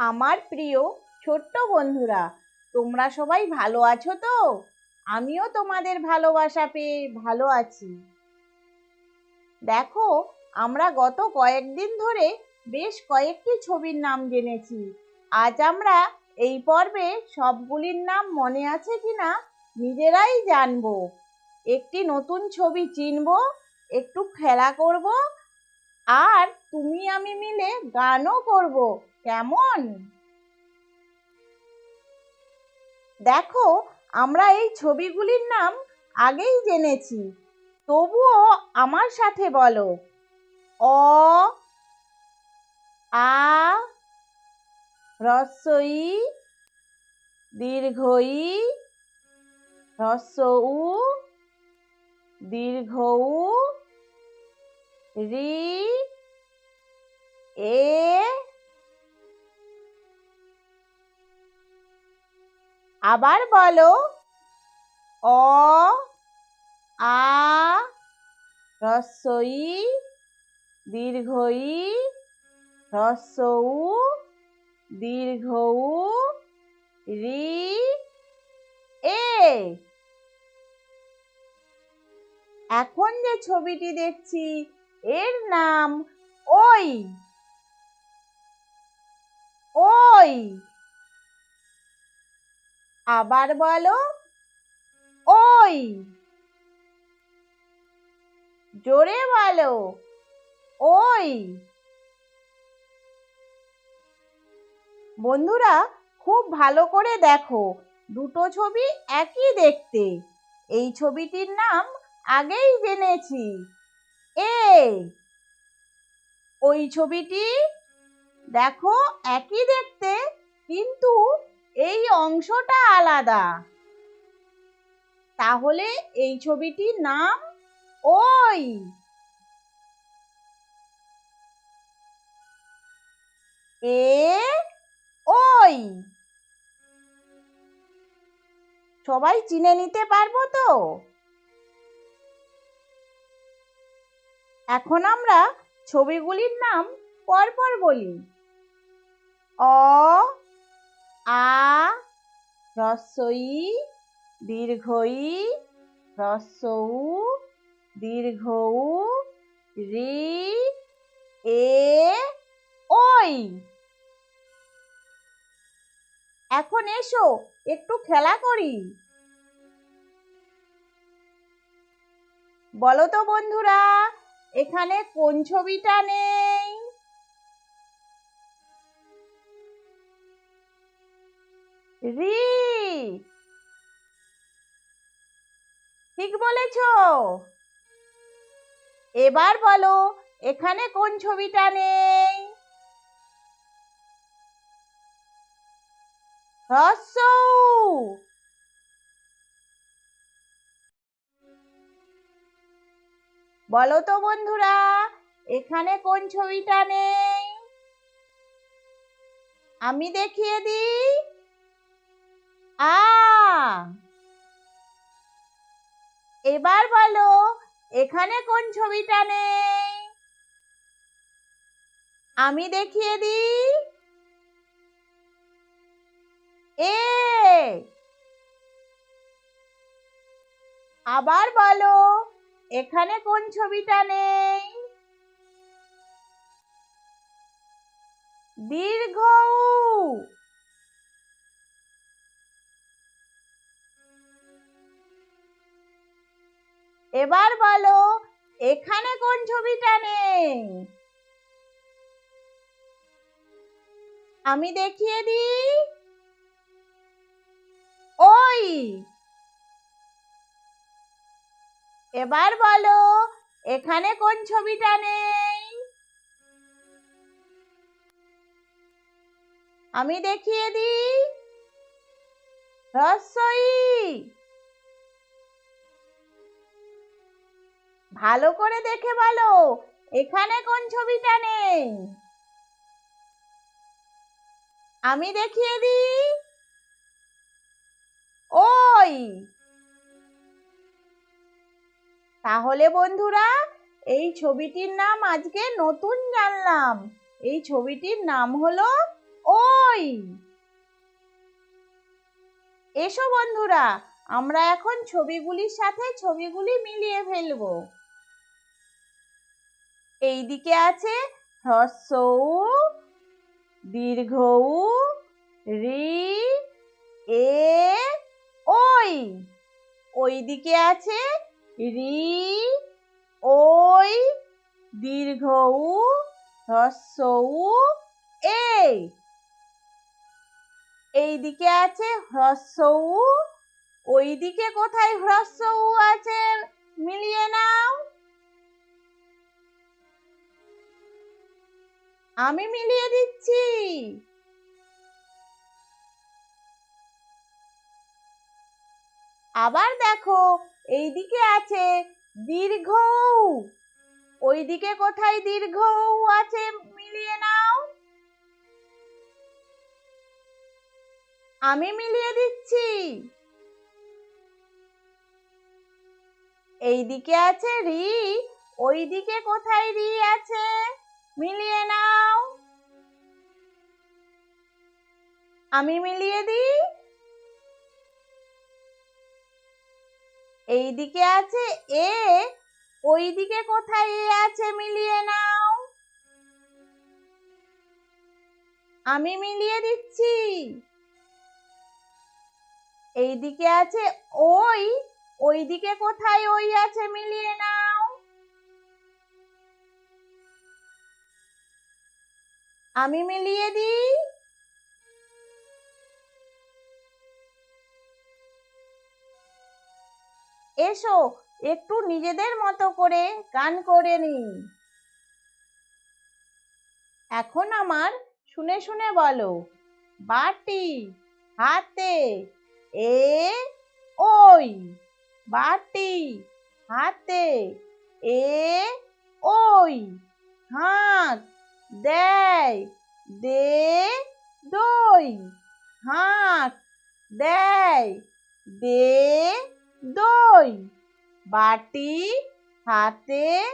আমার প্রিয় ছোট্ট বন্ধুরা, তোমরা সবাই ভালো আছো তো? আমিও তোমাদের ভালোবাসা পেয়ে ভালো আছি। দেখো, আমরা গত কয়েকদিন ধরে বেশ কয়েকটি ছবির নাম জেনেছি। আজ আমরা এই পর্বে সবগুলির নাম মনে আছে কিনা নিজেরাই জানব। একটি নতুন ছবি চিনব, একটু খেলা করব, আর তুমি আমি মিলে গানও করব। কেমন? দেখো, আমরা এই ছবিগুলির নাম আগেই জেনেছি। তবুও আমার সাথে বলো। অ, আ রস্বই দীর্ঘই হ্রস্ব উ দীর্ঘ উ রি, এ আবার বলো। অ, আ রস্বই দীর্ঘই দীর্ঘ উ রি, এ। এখন যে ছবিটি দেখছি, এর নাম ওই। ওই। আবার বলো, ওই। জোরে বলো, ওই। বন্ধুরা, খুব ভালো করে দেখো, দুটো ছবি একই দেখতে। এই ছবিটির নাম আগেই জেনেছি। এ। ওই ছবিটি দেখো একই দেখতে, কিন্তু এই অংশটা আলাদা। তাহলে এই ছবিটির নাম ওই। এ ওই। সবাই চিনে নিতে পারব তো? এখন আমরা ছবিগুলির নাম পরপর বলি। অ আ হ্রস্বই দীর্ঘই উ দীর্ঘ, রি, এ, ওই। এখন এসো, একটু খেলা করি। বলো তো বন্ধুরা, এখানে কোন ছবিটা নেই? রি ঠিক বলেছ। এবার বলো, এখানে কোন ছবিটা নেই? বলো তো বন্ধুরা, এখানে কোন ছবিটা নেই? আমি দেখিয়ে দিই। আ। এবার বলো, এখানে কোন ছবিটা নেই? আমি দেখিয়ে দিই। এ। আবার বলো, এখানে কোন ছবিটা নেই? দীর্ঘ এবার বলো, এখানে কোন ছবিটা নেই? আমি দেখিয়ে দিই। ওই। এবার বলো, এখানে কোন ছবিটা নেই? আমি দেখিয়ে দিই। হ্রস্বই ভালো করে দেখে বলো, এখানে কোন ছবিটা নেই? আমি দেখিয়ে দিই। ওই! তাহলে বন্ধুরা, এই ছবিটির নাম আজকে নতুন জানলাম। এই ছবিটির নাম হলো ওই! এসো বন্ধুরা, আমরা এখন ছবিগুলির সাথে ছবিগুলি মিলিয়ে ফেলব। এইদিকে আছে হ্রস্ব উ, দীর্ঘ রি এ ওই। ওই দিকে আছে রি ওই দীর্ঘ উ এ। এইদিকে আছে হ্রস্ব উ ওইদিকে কোথায় হ্রস্ব উ আছে মিলিয়ে নাও। আমি মিলিয়ে দিচ্ছি। আবার দেখো, এইদিকে আছে দীর্ঘ। উ। ওইদিকে কোথায় দীর্ঘ আছে মিলিয়ে নাও। আমি মিলিয়ে দিচ্ছি। এইদিকে আছে রি, ওইদিকে কোথায় রি আছে? মিলিয়ে নাও। আমি মিলিয়ে দিই। এইদিকে আছে এ, ওইদিকে কোথায় এ আছে মিলিয়ে নাও। আমি মিলিয়ে দিচ্ছি। এই দিকে আছে ওই ওই দিকে কোথায় ওই আছে মিলিয়ে নাও। আমি মিলিয়ে দিই। এসো, একটু নিজেদের মতো করে গান করে নিই। এখন আমার শুনে শুনে বলো, বাটি হাতে এ ওই, বাটি হাতে এ ওই, হাত দেয়। দে দই। হাত দেয়। দে দই। বাটি হাতে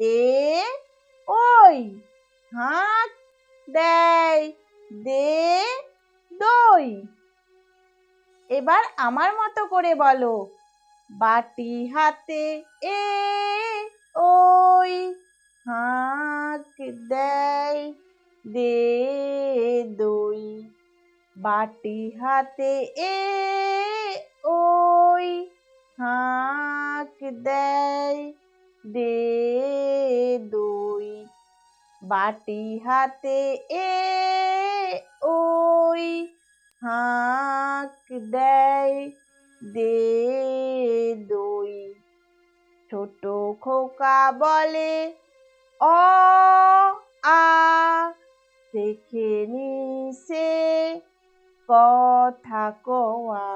এ ওই। হাত দেয়। দে দই। এবার আমার মতো করে বলো। বাটি হাতে এ ওই। দে দই, বাটি হাতে এ ওই হাঁক দেয়। দে দই, বাটি হাতে এ ওই হাঁক দেয়। দে দই, ছোট খোকা বলে অ কোয়া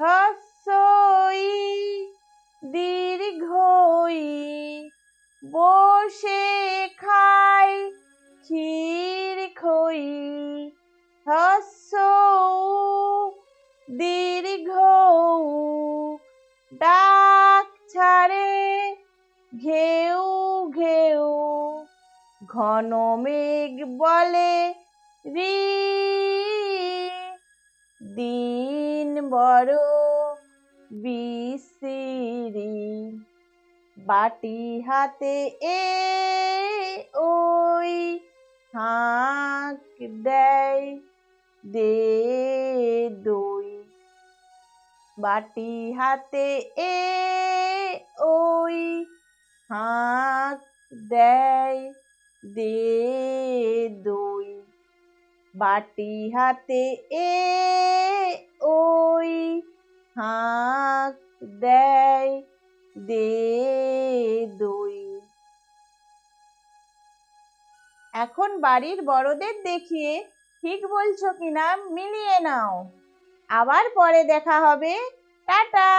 হ্রস্বই দীর্ঘই বসে খাই ক্ষীর খই হ্রস্ব দীর্ঘ ডাক ছাড়ে ঘেউ ঘেউ। ঘন মেঘ বলে, রি দিন বড় বিসিরি, বাটি হাতে এ ওই হাঁক দেয় দে দই। বাটি হাতে এ ওই হাঁক দেয় দে দই। বাটি হাতে এ ওই হাঁক দেয়, দে দই। এখন বাড়ির বড়দের দেখিয়ে ঠিক বলছো কিনা মিলিয়ে নাও। আবার পরে দেখা হবে। টাটা।